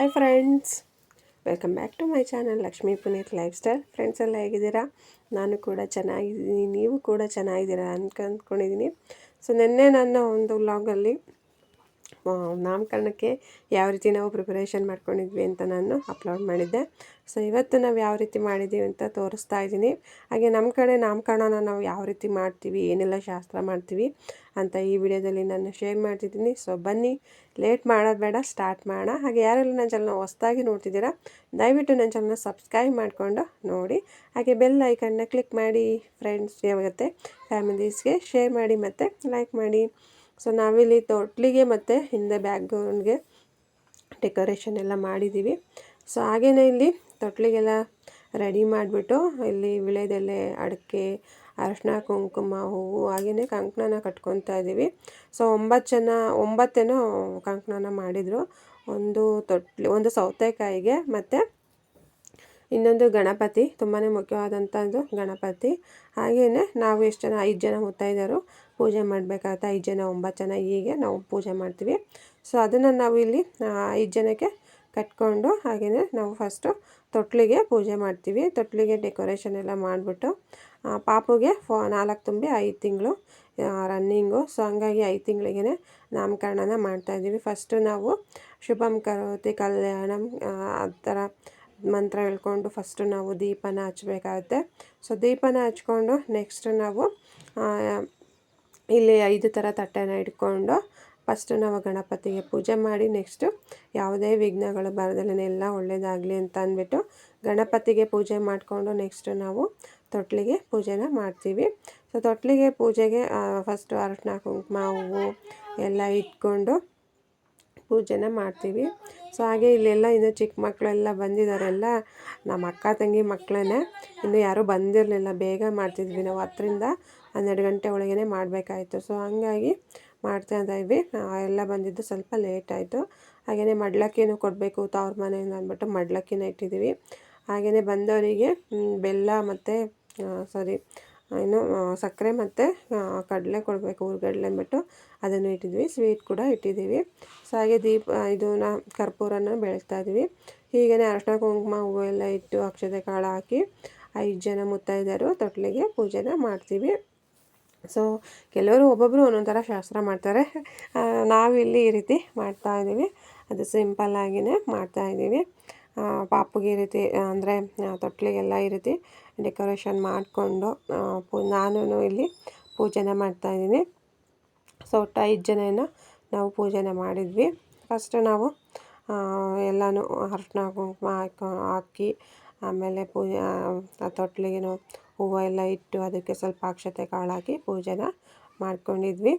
Hi friends welcome back to my channel Lakshmi Puneeth lifestyle friends ಎಲ್ಲ ಹೇಗಿದ್ದೀರಾ? ನಾನು ಕೂಡ ಚೆನ್ನಾಗಿದ್ದೀನಿ. ನೀವು ಕೂಡ ಚೆನ್ನಾಗಿದ್ದೀರಾ ಅನ್ಕೊಂಡ್ಕೊಂಡಿದ್ದೀನಿ ಸೊ ನಿನ್ನೆ ನನ್ನ ಒಂದು ವ್ಲಾಗಲ್ಲಿ ನಾಮಕರಣಕ್ಕೆ ಯಾವ ರೀತಿ ನಾವು ಪ್ರಿಪರೇಷನ್ ಮಾಡ್ಕೊಂಡಿದ್ವಿ ಅಂತ ನಾನು ಅಪ್ಲೋಡ್ ಮಾಡಿದ್ದೆ. ಸೊ ಇವತ್ತು ನಾವು ಯಾವ ರೀತಿ ಮಾಡಿದ್ದೀವಿ ಅಂತ ತೋರಿಸ್ತಾ ಇದ್ದೀನಿ. ಹಾಗೆ ನಮ್ಮ ಕಡೆ ನಾಮಕರಣನ ನಾವು ಯಾವ ರೀತಿ ಮಾಡ್ತೀವಿ, ಏನೆಲ್ಲ ಶಾಸ್ತ್ರ ಮಾಡ್ತೀವಿ ಅಂತ ಈ ವಿಡಿಯೋದಲ್ಲಿ ನಾನು ಶೇರ್ ಮಾಡ್ತಿದ್ದೀನಿ. ಸೊ ಬನ್ನಿ ಲೇಟ್ ಮಾಡೋದು ಬೇಡ ಸ್ಟಾರ್ಟ್ ಮಾಡೋಣ. ಹಾಗೆ ಯಾರೆಲ್ಲ ನನ್ನ ಚಾನಲ್ನ ಹೊಸ್ದಾಗಿ ನೋಡ್ತಿದ್ದೀರಾ, ದಯವಿಟ್ಟು ನನ್ನ ಚಾನಲ್ನ ಸಬ್ಸ್ಕ್ರೈಬ್ ಮಾಡಿಕೊಂಡು ನೋಡಿ. ಹಾಗೆ ಬೆಲ್ ಐಕನ್ನ ಕ್ಲಿಕ್ ಮಾಡಿ ಫ್ರೆಂಡ್ಸ್ ಯಾವಾಗತ್ತೆ ಫ್ಯಾಮಿಲೀಸ್ಗೆ ಶೇರ್ ಮಾಡಿ ಮತ್ತು ಲೈಕ್ ಮಾಡಿ. ಸೊ ನಾವಿಲ್ಲಿ ತೊಟ್ಲಿಗೆ ಮತ್ತು ಹಿಂದೆ ಬ್ಯಾಕ್ಗ್ರೌಂಡ್ಗೆ ಡೆಕೋರೇಷನ್ ಎಲ್ಲ ಮಾಡಿದ್ದೀವಿ. ಸೊ ಹಾಗೆಯೇ ಇಲ್ಲಿ ತೊಟ್ಲಿಗೆಲ್ಲ ರೆಡಿ ಮಾಡಿಬಿಟ್ಟು ಇಲ್ಲಿ ವಿಳೆದೆಲೆ, ಅಡಿಕೆ, ಅರಶಿನ, ಕುಂಕುಮ, ಹೂವು ಹಾಗೆಯೇ ಕಂಕಣನ ಕಟ್ಕೊತಾ ಇದ್ದೀವಿ. ಸೊ ಒಂಬತ್ತು ಜನ, ಒಂಬತ್ತೇನೋ ಕಂಕಣನ ಮಾಡಿದರು. ಒಂದು ತೊಟ್ಲಿ, ಒಂದು ಸೌತೆಕಾಯಿಗೆ ಮತ್ತು ಇನ್ನೊಂದು ಗಣಪತಿ ತುಂಬಾ ಮುಖ್ಯವಾದಂಥದ್ದು ಗಣಪತಿ ಹಾಗೆಯೇ ನಾವು ಎಷ್ಟು ಜನ ಐದು ಜನ ಮುತ್ತೈದರು ಪೂಜೆ ಮಾಡಬೇಕಾಗುತ್ತೆ ಐದು ಜನ ಒಂಬತ್ತು ಜನ ಹೀಗೆ ನಾವು ಪೂಜೆ ಮಾಡ್ತೀವಿ ಸೊ ಅದನ್ನು ನಾವು ಇಲ್ಲಿ ಐದು ಜನಕ್ಕೆ ಕಟ್ಕೊಂಡು ಹಾಗೆಯೇ ನಾವು ಫಸ್ಟು ತೊಟ್ಲಿಗೆ ಪೂಜೆ ಮಾಡ್ತೀವಿ ತೊಟ್ಲಿಗೆ ಡೆಕೋರೇಷನ್ ಎಲ್ಲ ಮಾಡಿಬಿಟ್ಟು ಪಾಪುಗೆ ಫೋ ನಾಲ್ಕು ತುಂಬಿ ಐದು ತಿಂಗಳು ರನ್ನಿಂಗು ಸೊ ಹಂಗಾಗಿ ಐದು ತಿಂಗಳಿಗೆ ನಾಮಕರಣನ ಮಾಡ್ತಾಯಿದ್ದೀವಿ ಫಸ್ಟು ನಾವು ಶುಭಂ ಕರೋತಿ ಕಲ್ಯಾಣಂ ಆ ಥರ ಮಂತ್ರ ಹೇಳ್ಕೊಂಡು ಫಸ್ಟು ನಾವು ದೀಪನ ಹಚ್ಬೇಕಾಗತ್ತೆ. ಸೊ ದೀಪನ ಹಚ್ಕೊಂಡು ನೆಕ್ಸ್ಟ್ ನಾವು ಇಲ್ಲಿ ಐದು ಥರ ತಟ್ಟೆನ ಇಟ್ಕೊಂಡು ಫಸ್ಟು ನಾವು ಗಣಪತಿಗೆ ಪೂಜೆ ಮಾಡಿ ನೆಕ್ಸ್ಟು ಯಾವುದೇ ವಿಘ್ನಗಳು ಬರದಲ್ಲೇ ಎಲ್ಲ ಒಳ್ಳೆಯದಾಗಲಿ ಅಂತ ಅಂದ್ಬಿಟ್ಟು ಗಣಪತಿಗೆ ಪೂಜೆ ಮಾಡಿಕೊಂಡು ನೆಕ್ಸ್ಟು ನಾವು ತೊಟ್ಲಿಗೆ ಪೂಜೆನ ಮಾಡ್ತೀವಿ. ಸೊ ತೊಟ್ಲಿಗೆ ಪೂಜೆಗೆ ಫಸ್ಟು ಅರಶಿನ ಕುಂಕುಮ, ಹೂವು ಎಲ್ಲ ಇಟ್ಕೊಂಡು ಪೂಜೆನ ಮಾಡ್ತೀವಿ. ಸೊ ಹಾಗೆ ಇಲ್ಲೆಲ್ಲ ಇನ್ನು ಚಿಕ್ಕ ಮಕ್ಕಳೆಲ್ಲ ಬಂದಿದ್ದಾರೆಲ್ಲ, ನಮ್ಮ ಅಕ್ಕ ತಂಗಿ ಮಕ್ಕಳೇ ಇನ್ನು ಯಾರೂ ಬಂದಿರಲಿಲ್ಲ. ಬೇಗ ಮಾಡ್ತಿದ್ವಿ. ನಾವು ಹತ್ತರಿಂದ ಹನ್ನೆರಡು ಗಂಟೆ ಒಳಗೇ ಮಾಡಬೇಕಾಯ್ತು. ಸೊ ಹಂಗಾಗಿ ಮಾಡ್ತಾ ಇದ್ದೀವಿ ಎಲ್ಲ ಬಂದಿದ್ದು ಸ್ವಲ್ಪ ಲೇಟ್ ಆಯಿತು. ಹಾಗೆಯೇ ಮಡ್ಲಕ್ಕಿನೂ ಕೊಡಬೇಕು ತವ್ರ ಮನೆಯಿಂದ ಅಂದ್ಬಿಟ್ಟು ಮಡ್ಲಕ್ಕಿನ ಇಟ್ಟಿದ್ದೀವಿ. ಹಾಗೆಯೇ ಬಂದವರಿಗೆ ಬೆಲ್ಲ ಮತ್ತು ಸಾರಿ ಇನ್ನು ಸಕ್ಕರೆ ಮತ್ತು ಕಡಲೆ ಕೊಡಬೇಕು ಹುರ್ಗಡ್ಲೆ ಅಂದ್ಬಿಟ್ಟು ಅದನ್ನು ಇಟ್ಟಿದ್ವಿ. ಸ್ವೀಟ್ ಕೂಡ ಇಟ್ಟಿದ್ದೀವಿ. ಸೊ ಹಾಗೆ ದೀಪ ಇದನ್ನ ಕರ್ಪೂರನ ಬೆಳೆಸ್ತಾ ಇದ್ದೀವಿ. ಹೀಗೇ ಅರಶಿನ, ಕುಂಕುಮ, ಹೂವು ಎಲ್ಲ ಇಟ್ಟು ಅಕ್ಷತೆ ಕಾಳು ಹಾಕಿ ಐದು ಜನ ಮುತ್ತೈದರು ತೊಟ್ಲಿಗೆ ಪೂಜೆನ ಮಾಡ್ತೀವಿ. ಸೊ ಕೆಲವರು ಒಬ್ಬೊಬ್ಬರು ಒಂದೊಂದು ಥರ ಶಾಸ್ತ್ರ ಮಾಡ್ತಾರೆ. ನಾವಿಲ್ಲಿ ಈ ರೀತಿ ಮಾಡ್ತಾಯಿದ್ದೀವಿ ಅದು ಸಿಂಪಲ್ಲಾಗಿಯೇ ಮಾಡ್ತಾಯಿದ್ದೀವಿ ಪಾಪುಗೆ ಈ ರೀತಿ, ಅಂದರೆ ತೊಟ್ಲಿಗೆಲ್ಲ ಈ ರೀತಿ ಡೆಕೋರೇಷನ್ ಮಾಡಿಕೊಂಡು ಪೂ ನಾನು ಇಲ್ಲಿ ಪೂಜೆನ ಮಾಡ್ತಾಯಿದ್ದೀನಿ ಸೊ, ಒಟ್ಟು ಐದು ಜನ ನಾವು ಪೂಜೆನ ಮಾಡಿದ್ವಿ. ಫಸ್ಟ್ ನಾವು ಎಲ್ಲನೂ ಅರ್ಶಿನ ಕುಂಕುಮ ಹಾಕಿ ಹಾಕಿ, ಆಮೇಲೆ ಪೂಜೆ ತೊಟ್ಲಿಗೇನು ಹೂವು ಎಲ್ಲ ಇಟ್ಟು ಅದಕ್ಕೆ ಸ್ವಲ್ಪ ಅಕ್ಷತೆ ಕಾಳು ಹಾಕಿ ಪೂಜೆನ ಮಾಡ್ಕೊಂಡಿದ್ವಿ.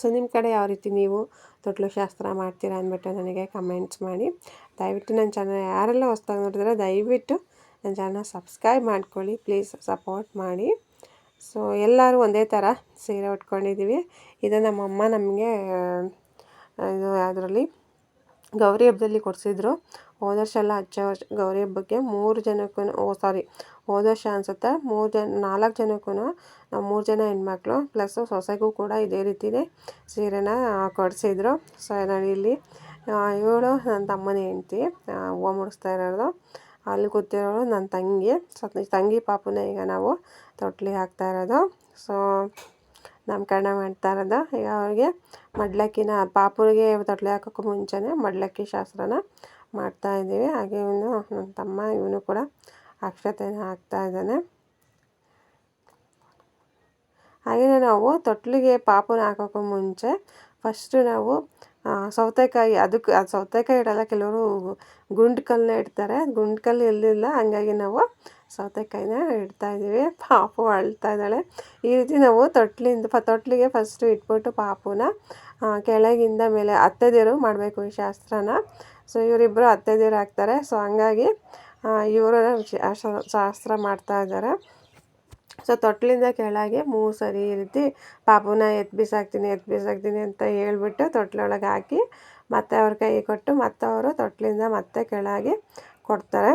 ಸೊ ನಿಮ್ಮ ಕಡೆ ಯಾವ ರೀತಿ ನೀವು ತೊಟ್ಲು ಶಾಸ್ತ್ರ ಮಾಡ್ತೀರಾ ಅಂದ್ಬಿಟ್ಟು ನನಗೆ ಕಮೆಂಟ್ಸ್ ಮಾಡಿ. ದಯವಿಟ್ಟು ನನ್ನ ಚಾನಲ್ ಯಾರೆಲ್ಲ ಹೊಸ್ದಾಗಿ ನೋಡಿದ್ರೆ, ದಯವಿಟ್ಟು ನನ್ನ ಚಾನಲ್ ಸಬ್ಸ್ಕ್ರೈಬ್ ಮಾಡ್ಕೊಳ್ಳಿ, ಪ್ಲೀಸ್ ಸಪೋರ್ಟ್ ಮಾಡಿ. ಸೊ, ಎಲ್ಲರೂ ಒಂದೇ ಥರ ಸೀರೆ ಉಟ್ಕೊಂಡಿದ್ದೀವಿ. ಇದು ನಮ್ಮಮ್ಮ ನಮಗೆ ಇದು ಅದರಲ್ಲಿ ಗೌರಿ ಹಬ್ಬದಲ್ಲಿ ಕೊಡಿಸಿದ್ರು. ಹೋದ ವರ್ಷ ಎಲ್ಲ ಹಚ್ಚ ವರ್ಷ, ಗೌರಿ ಹಬ್ಬಕ್ಕೆ ಮೂರು ಜನಕ್ಕೂ, ಓ, ಸಾರಿ, ಹೋದ ವರ್ಷ ಅನಿಸುತ್ತೆ, ಮೂರು ಜನ, ನಾಲ್ಕು ಜನಕ್ಕೂ ನಾವು ಮೂರು ಜನ ಹೆಣ್ಮಕ್ಳು ಪ್ಲಸ್ಸು ಸೊಸೆಗೂ ಕೂಡ ಇದೇ ರೀತಿಯೇ ಸೀರೆನ ಕೊಡಿಸಿದ್ರು. ಸೊ, ನಾನು ಇಲ್ಲಿ ಇವಳು ನನ್ನ ತಮ್ಮನ ಹೆಂಡ್ತಿ ಹೂವು ಮುಡಿಸ್ತಾ ಇರೋದು. ಅಲ್ಲಿ ಕೂತಿರೋರು ನನ್ನ ತಂಗಿ. ಸೊ ತಂಗಿ ಪಾಪುನ ಈಗ ನಾವು ತೊಟ್ಲಿಗೆ ಹಾಕ್ತಾ ಇರೋದು. ಸೊ ನಾಮಕರಣ ಮಾಡ್ತಾ ಇರೋದು. ಈಗ ಅವ್ರಿಗೆ ಮಡ್ಲಕ್ಕಿನ ಪಾಪುರಿಗೆ ತೊಟ್ಲಿ ಹಾಕೋಕ್ಕೂ ಮುಂಚೆನೇ ಮಡ್ಲಕ್ಕಿ ಶಾಸ್ತ್ರನ ಮಾಡ್ತಾ ಇದ್ದೀವಿ. ಹಾಗೆ ಇವನು ನನ್ನ ತಮ್ಮ, ಇವನು ಕೂಡ ಅಕ್ಷತೆಯನ್ನು ಹಾಕ್ತಾ ಇದ್ದಾನೆ. ಹಾಗೆಯೇ ನಾವು ತೊಟ್ಲಿಗೆ ಪಾಪುನ ಹಾಕೋಕ್ಕೂ ಮುಂಚೆ ಫಸ್ಟು ನಾವು ಸೌತೆಕಾಯಿ ಅದಕ್ಕೆ ಅದು ಸೌತೆಕಾಯಿ ಇಡಲ್ಲ, ಕೆಲವರು ಗುಂಡು ಕಲ್ಲನ್ನ ಇಡ್ತಾರೆ. ಗುಂಡು ಕಲ್ಲು ಎಲ್ಲಿಲ್ಲ ಹಂಗಾಗಿ ನಾವು ಸೌತೆಕಾಯಿನ ಇಡ್ತಾಯಿದ್ದೀವಿ ಪಾಪು ಅಳ್ತಾ ಇದ್ದಾಳೆ. ಈ ರೀತಿ ನಾವು ತೊಟ್ಲಿಂದ ಪ ತೊಟ್ಲಿಗೆ ಫಸ್ಟು ಇಟ್ಬಿಟ್ಟು ಪಾಪುನ ಕೆಳಗಿಂದ ಮೇಲೆ ಅತ್ತೆದೇರು ಮಾಡಬೇಕು ಈ ಶಾಸ್ತ್ರನ. ಸೊ ಇವರಿಬ್ಬರು ಅತ್ತೆದೇರು ಆಗ್ತಾರೆ. ಸೊ ಹಂಗಾಗಿ ಇವರ ಶಾಸ್ತ್ರ ಮಾಡ್ತಾ ಇದ್ದಾರೆ. ಸೊ ತೊಟ್ಟಲಿಂದ ಕೆಳಗೆ ಮೂರು ಸರಿ ಈ ರೀತಿ ಪಾಪುನ ಎತ್ತು ಬಿಸಾಕ್ತೀನಿ ಎತ್ತು ಬಿಸಾಕ್ತೀನಿ ಅಂತ ಹೇಳ್ಬಿಟ್ಟು ತೊಟ್ಲೊಳಗೆ ಹಾಕಿ ಮತ್ತೆ ಅವ್ರ ಕೈ ಕೊಟ್ಟು ಮತ್ತೆ ಅವರು ತೊಟ್ಲಿಂದ ಮತ್ತೆ ಕೆಳಗೆ ಕೊಡ್ತಾರೆ.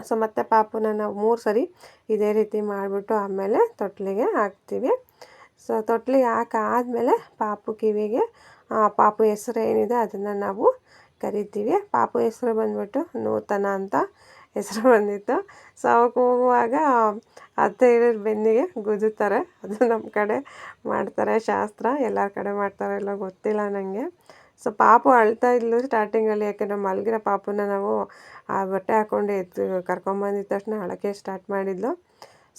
ಸೊ ಮತ್ತೆ ಪಾಪುನ ನಾವು ಮೂರು ಸರಿ ಇದೇ ರೀತಿ ಮಾಡಿಬಿಟ್ಟು ಆಮೇಲೆ ತೊಟ್ಲಿಗೆ ಹಾಕ್ತೀವಿ. ಸೊ ತೊಟ್ಲಿಗೆ ಹಾಕಾದ್ಮೇಲೆ ಪಾಪು ಕಿವಿಗೆ ಪಾಪು ಹೆಸರು ಏನಿದೆ ಅದನ್ನು ನಾವು ಕರಿತೀವಿ. ಪಾಪು ಹೆಸರು ಬಂದ್ಬಿಟ್ಟು ನೂತನ ಅಂತ ಹೆಸರು ಬಂದಿತ್ತು. ಸೊ ಅವಕ್ಕೆ ಹೋಗುವಾಗ ಅತ್ತೆ ಇರೋ ಬೆನ್ನಿಗೆ ಗುದ್ದುತ್ತಾರೆ ಅದು ನಮ್ಮ ಕಡೆ ಮಾಡ್ತಾರೆ ಶಾಸ್ತ್ರ. ಎಲ್ಲರ ಕಡೆ ಮಾಡ್ತಾರೆ ಇಲ್ಲ ಗೊತ್ತಿಲ್ಲ ನನಗೆ ಸೊ ಪಾಪು ಅಳ್ತಾ ಇದ್ಲು ಸ್ಟಾರ್ಟಿಂಗಲ್ಲಿ ಯಾಕೆಂದರೆ ಮಲಗಿರೋ ಪಾಪುನ ನಾವು ಆ ಬಟ್ಟೆ ಹಾಕ್ಕೊಂಡು ಎತ್ತು ಕರ್ಕೊಂಬಂದಿದ್ದ ತಕ್ಷಣ ಅಳಕೆ ಸ್ಟಾರ್ಟ್ ಮಾಡಿದ್ಲು.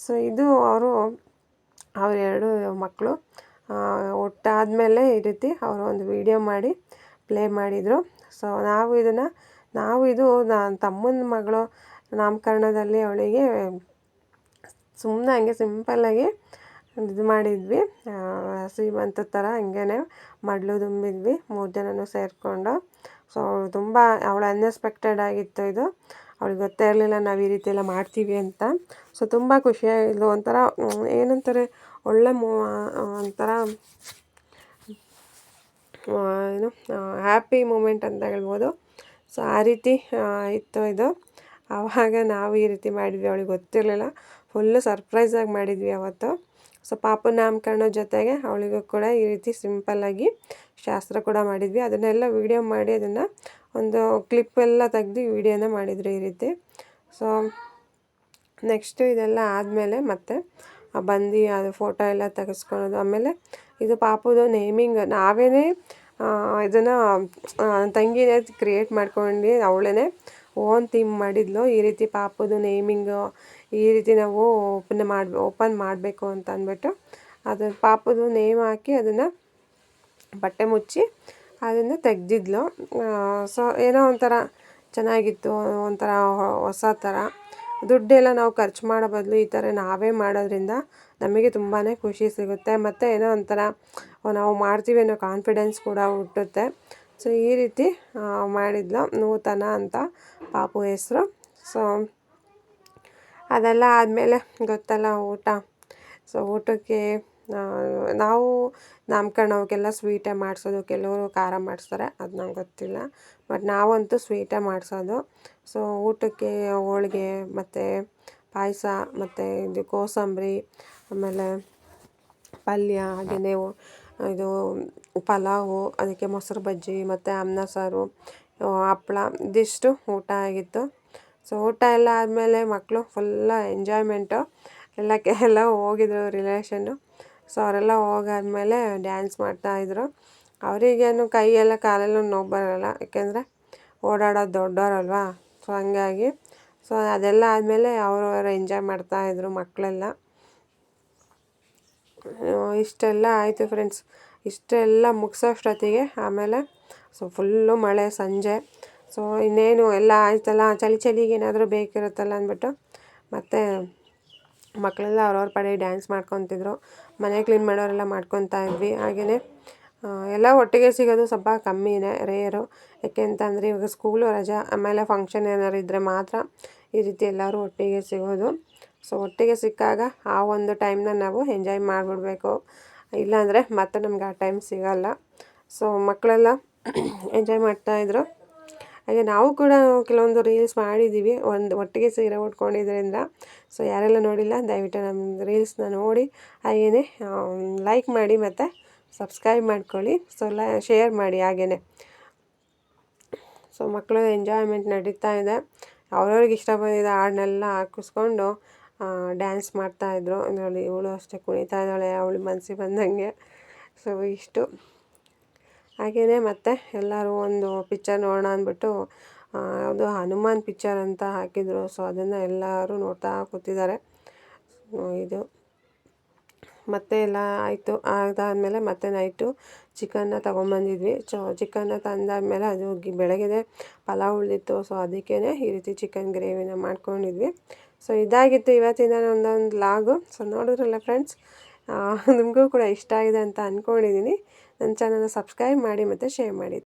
ಸೊ ಇದು ಅವರು, ಅವ್ರ ಎರಡು ಮಕ್ಕಳು ಒಟ್ಟಾದಮೇಲೆ ಈ ರೀತಿ ಅವರು ಒಂದು ವಿಡಿಯೋ ಮಾಡಿ ಪ್ಲೇ ಮಾಡಿದರು. ಸೊ ನಾವು ಇದನ್ನು ನಾವು ಇದು ನನ್ನ ತಮ್ಮನ ಮಗಳು ನಾಮಕರಣದಲ್ಲಿ ಅವಳಿಗೆ ಸುಮ್ಮನೆ ಹಂಗೆ ಸಿಂಪಲ್ಲಾಗಿ ಇದು ಮಾಡಿದ್ವಿ. ಶ್ರೀಮಂತದ ಥರ ಹಂಗೇ ಮಡ್ಲು ತುಂಬಿದ್ವಿ. ಮೂರು ಜನನೂ ಸೇರಿಕೊಂಡು. ಸೊ ತುಂಬ ಅವಳು ಅನ್ಎಕ್ಸ್ಪೆಕ್ಟೆಡ್ ಆಗಿತ್ತು ಇದು. ಅವಳಿಗೆ ಗೊತ್ತೇ ಇರಲಿಲ್ಲ ನಾವು ಈ ರೀತಿ ಎಲ್ಲ ಮಾಡ್ತೀವಿ ಅಂತ. ಸೊ ತುಂಬ ಖುಷಿಯಾಗಿದ್ಲು ಒಂಥರ ಏನಂತಾರೆ, ಒಳ್ಳೆ ಮೂ ಒಂಥರ ಏನು ಹ್ಯಾಪಿ ಮೂಮೆಂಟ್ ಅಂತ ಹೇಳ್ಬೋದು. ಸೊ ಆ ರೀತಿ ಇತ್ತು ಇದು. ಆವಾಗ ನಾವು ಈ ರೀತಿ ಮಾಡಿದ್ವಿ, ಅವಳಿಗೆ ಗೊತ್ತಿರಲಿಲ್ಲ. ಫುಲ್ಲು ಸರ್ಪ್ರೈಸಾಗಿ ಮಾಡಿದ್ವಿ ಅವತ್ತು. ಸೊ ಪಾಪು ನಾಮಕರಣ ಜೊತೆಗೆ ಅವಳಿಗೂ ಕೂಡ ಈ ರೀತಿ ಸಿಂಪಲ್ಲಾಗಿ ಶಾಸ್ತ್ರ ಕೂಡ ಮಾಡಿದ್ವಿ. ಅದನ್ನೆಲ್ಲ ವೀಡಿಯೋ ಮಾಡಿ ಅದನ್ನು ಒಂದು ಕ್ಲಿಪ್ ಎಲ್ಲ ತೆಗೆದು ವೀಡಿಯೋನ ಮಾಡಿದ್ರು ಈ ರೀತಿ. ಸೊ ನೆಕ್ಸ್ಟು ಇದೆಲ್ಲ ಆದಮೇಲೆ ಮತ್ತೆ ಬಂದು ಅದು ಫೋಟೋ ಎಲ್ಲ ತೆಗೆಸ್ಕೊಳೋದು. ಆಮೇಲೆ ಇದು ಪಾಪುದು ನೇಮಿಂಗ್ ನಾವೇ ಇದನ್ನು ತಂಗಿನೇ ಕ್ರಿಯೇಟ್ ಮಾಡ್ಕೊಂಡು ಅವಳೇ ಓನ್ ಥೀಮ್ ಮಾಡಿದ್ಲು. ಈ ರೀತಿ ಪಾಪದು ನೇಮಿಂಗು ಈ ರೀತಿ ನಾವು ಓಪನ್ ಮಾಡಿ ಓಪನ್ ಮಾಡಬೇಕು ಅಂತ ಅಂದ್ಬಿಟ್ಟು ಅದು ಪಾಪದು ನೇಮ್ ಹಾಕಿ ಅದನ್ನು ಬಟ್ಟೆ ಮುಚ್ಚಿ ಅದನ್ನು ತೆಗ್ದಿದ್ಲು. ಸೊ ಏನೋ ಒಂಥರ ಚೆನ್ನಾಗಿತ್ತು, ಒಂಥರ ಹೊಸ ಥರ ದುಡ್ಡೆಲ್ಲ ನಾವು ಖರ್ಚು ಮಾಡೋ ಬದಲು ಈ ಥರ ನಾವೇ ಮಾಡೋದ್ರಿಂದ ನಮಗೆ ತುಂಬಾ ಖುಷಿ ಸಿಗುತ್ತೆ. ಮತ್ತು ಏನೋ ಒಂಥರ ನಾವು ಮಾಡ್ತೀವಿ ಅನ್ನೋ ಕಾನ್ಫಿಡೆನ್ಸ್ ಕೂಡ ಹುಟ್ಟುತ್ತೆ. ಸೊ ಈ ರೀತಿ ಮಾಡಿದ್ಲು ನೂತನ ಅಂತ ಪಾಪು ಹೆಸರು. ಸೊ ಅದೆಲ್ಲ ಆದಮೇಲೆ ಗೊತ್ತಲ್ಲ ಊಟ. ಸೊ ಊಟಕ್ಕೆ ನಾವು ನಾಮಕರಣಕ್ಕೆಲ್ಲ ಸ್ವೀಟೇ ಮಾಡಿಸೋದು, ಕೆಲವರು ಖಾರ ಮಾಡಿಸ್ತಾರೆ, ಅದು ನಂಗೆ ಗೊತ್ತಿಲ್ಲ. ಬಟ್ ನಾವಂತೂ ಸ್ವೀಟೇ ಮಾಡಿಸೋದು. ಸೊ ಊಟಕ್ಕೆ ಹೋಳಿಗೆ, ಮತ್ತು ಪಾಯಸ, ಮತ್ತು ಇದು ಕೋಸಂಬರಿ, ಆಮೇಲೆ ಪಲ್ಯ ಹಾಗೆಯೇ ಇದು ಪಲಾವು, ಅದಕ್ಕೆ ಮೊಸರು ಬಜ್ಜಿ ಮತ್ತು ಅನ್ನ ಸಾರು ಹಪ್ಳ ಇದಿಷ್ಟು ಊಟ ಆಗಿತ್ತು. ಸೊ ಊಟ ಎಲ್ಲ ಆದಮೇಲೆ ಮಕ್ಕಳು ಫುಲ್ಲ ಎಂಜಾಯ್ಮೆಂಟು ಎಲ್ಲ ಎಲ್ಲ ಹೋಗಿದ್ರು ರಿಲೇಷನ್ನು ಸೊ ಅವರೆಲ್ಲ ಹೋಗಾದ್ಮೇಲೆ ಡ್ಯಾನ್ಸ್ ಮಾಡ್ತಾಯಿದ್ರು ಅವರಿಗೇನು ಕೈಯೆಲ್ಲ ಕಾಲೆಲ್ಲ ನೋವು ಬರೋಲ್ಲ, ಯಾಕೆಂದರೆ ಓಡಾಡೋದು ದೊಡ್ಡವರಲ್ವಾ ಸೊ ಹಂಗಾಗಿ. ಸೊ ಅದೆಲ್ಲ ಆದಮೇಲೆ ಅವರು ಎಂಜಾಯ್ ಮಾಡ್ತಾಯಿದ್ರು ಮಕ್ಕಳೆಲ್ಲ ಇಷ್ಟೆಲ್ಲ ಆಯಿತು ಫ್ರೆಂಡ್ಸ್ ಇಷ್ಟೆಲ್ಲ ಮುಗಿಸೋಷ್ಟೊತ್ತಿಗೆ ಆಮೇಲೆ ಸೊ ಫುಲ್ಲು ಮಳೆ ಸಂಜೆ. ಸೊ ಇನ್ನೇನು ಎಲ್ಲ ಆಯ್ತಲ್ಲ? ಚಳಿ ಚಳಿಗೆ ಏನಾದರೂ ಬೇಕಿರುತ್ತಲ್ಲ ಅಂದ್ಬಿಟ್ಟು. ಮತ್ತು ಮಕ್ಕಳೆಲ್ಲ ಅವ್ರವ್ರ ಪಡೆ ಡ್ಯಾನ್ಸ್ ಮಾಡ್ಕೊತಿದ್ರು. ಮನೆ ಕ್ಲೀನ್ ಮಾಡೋರೆಲ್ಲ ಮಾಡ್ಕೊತಾ ಇದ್ವಿ. ಹಾಗೆಯೇ ಎಲ್ಲ ಒಟ್ಟಿಗೆ ಸಿಗೋದು ಸ್ವಲ್ಪ ಕಮ್ಮಿನೇ ರೇರು ಯಾಕೆ ಅಂತಂದರೆ ಇವಾಗ ಸ್ಕೂಲು ರಜಾ, ಆಮೇಲೆ ಫಂಕ್ಷನ್ ಏನಾದ್ರು ಇದ್ದರೆ ಮಾತ್ರ ಈ ರೀತಿ ಎಲ್ಲರೂ ಒಟ್ಟಿಗೆ ಸಿಗೋದು. ಸೊ ಒಟ್ಟಿಗೆ ಸಿಕ್ಕಾಗ ಆ ಒಂದು ಟೈಮ್ನ ನಾವು ಎಂಜಾಯ್ ಮಾಡಿಬಿಡ್ಬೇಕು. ಇಲ್ಲಾಂದರೆ ಮತ್ತೆ ನಮ್ಗೆ ಆ ಟೈಮ್ ಸಿಗೋಲ್ಲ. ಸೊ ಮಕ್ಕಳೆಲ್ಲ ಎಂಜಾಯ್ ಮಾಡ್ತಾಯಿದ್ರು ಹಾಗೆ ನಾವು ಕೂಡ ಕೆಲವೊಂದು ರೀಲ್ಸ್ ಮಾಡಿದ್ದೀವಿ ಒಂದು ಒಟ್ಟಿಗೆ ಸೀರೆ ಉಟ್ಕೊಂಡಿದ್ದರಿಂದ ಸೊ ಯಾರೆಲ್ಲ ನೋಡಿಲ್ಲ, ದಯವಿಟ್ಟು ನಮ್ಮ ರೀಲ್ಸ್ನ ನೋಡಿ. ಹಾಗೇ ಲೈಕ್ ಮಾಡಿ ಮತ್ತು ಸಬ್ಸ್ಕ್ರೈಬ್ ಮಾಡ್ಕೊಳ್ಳಿ. ಸೊ ಲ ಶೇರ್ ಮಾಡಿ ಹಾಗೇ ಸೊ ಮಕ್ಕಳು ಎಂಜಾಯ್ಮೆಂಟ್ ನಡೀತಾ ಇದೆ. ಅವ್ರವ್ರಿಗೆ ಇಷ್ಟ ಬಂದಿದ್ದ ಹಾಡನ್ನೆಲ್ಲ ಹಾಕಿಸ್ಕೊಂಡು ಡ್ಯಾನ್ಸ್ ಮಾಡ್ತಾಯಿದ್ರು ಅದರಲ್ಲಿ ಇವಳು ಅಷ್ಟೇ ಕುಣಿತಾ ಇದ್ದಾಳೆ, ಅವಳು ಮನಸ್ಸಿಗೆ ಬಂದಂಗೆ. ಸೊ ಇಷ್ಟು. ಹಾಗೆಯೇ ಮತ್ತೆ ಎಲ್ಲರೂ ಒಂದು ಪಿಕ್ಚರ್ ನೋಡೋಣ ಅಂದ್ಬಿಟ್ಟು ಅದು ಹನುಮಾನ್ ಪಿಕ್ಚರ್ ಅಂತ ಹಾಕಿದರು. ಸೊ ಅದನ್ನು ಎಲ್ಲರೂ ನೋಡ್ತಾ ಕೂತಿದ್ದಾರೆ. ಇದು. ಮತ್ತೆ ಎಲ್ಲ ಆಯಿತು. ಅದಾದಮೇಲೆ ಮತ್ತೆ ನೈಟು ಚಿಕನ್ನ ತೊಗೊಂಬಂದಿದ್ವಿ. ಸೊ ಚಿಕನ್ನ ತಂದಾದಮೇಲೆ ಅದು ಬೆಳಗ್ಗೆ ಪಲಾವ್ ಉಳಿದಿತ್ತು. ಸೊ ಅದಕ್ಕೇ ಈ ರೀತಿ ಚಿಕನ್ ಗ್ರೇವಿನ ಮಾಡ್ಕೊಂಡಿದ್ವಿ. ಸೊ ಇದಾಗಿತ್ತು ಇವತ್ತಿನ ಒಂದೊಂದು ಲಾಗು. ಸೊ ನೋಡಿದ್ರಲ್ಲ ಫ್ರೆಂಡ್ಸ್ ನಿಮಗೂ ಕೂಡ ಇಷ್ಟ ಆಗಿದೆ ಅಂತ ಅಂದ್ಕೊಂಡಿದ್ದೀನಿ ನನ್ನ ಚಾನಲ್ನ ಸಬ್ಸ್ಕ್ರೈಬ್ ಮಾಡಿ ಮತ್ತು ಶೇರ್ ಮಾಡಿ.